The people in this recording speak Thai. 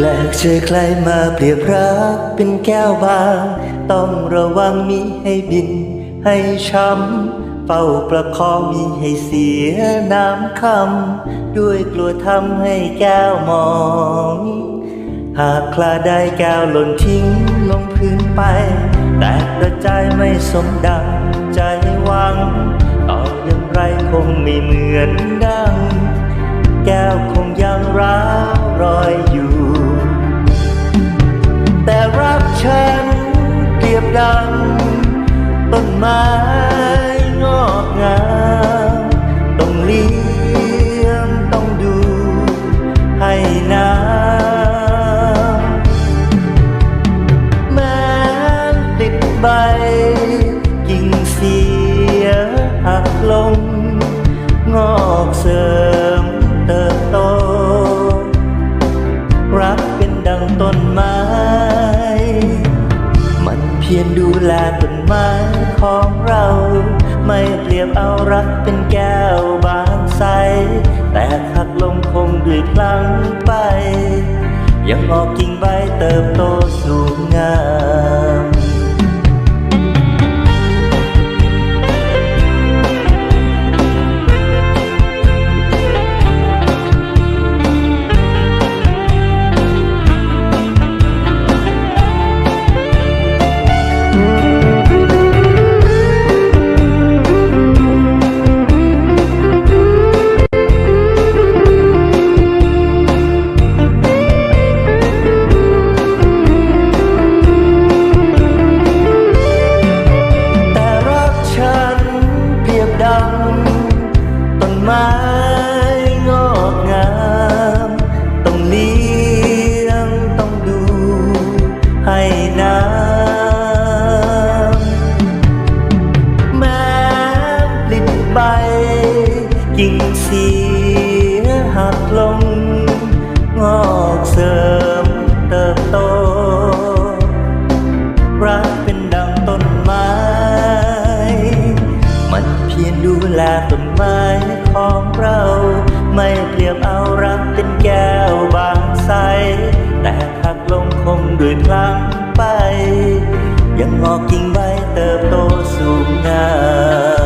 แปลกเจอใครมาเปรียบรักเป็นแก้วบาง ต้องระวังมิให้บิน ให้ช้ำเฝ้าประคองมิให้เสียน้ำคำด้วยกลัวทำให้แก้วมอง หากคลาได้แก้วหล่นทิ้งลงพื้นไป แต่กระจายไม่สมดังใจหวังต่ออย่างไรคง ม้งอกงาม ต้องเลี้ยงต้องดูให้น้ำแม้ติดใบกิ่งเสียหักลงงอกเสริ รักเป็นแก้วบานใส แต่หักลงคงด้วยพลังไป ยังออกกิ่งใบเติบโตสูง กิ่งเสียหักลง งอกเสริมเติบโต รักเป็นดังต้นไม้ มันเพียรดูแลต้นไม้ของเรา ไม่เปรียบเอารักเป็นแก้วบางใส แต่หักลงคงด้วยพลังไป ยังงอกกิ่งใบเติบโตสูงงาม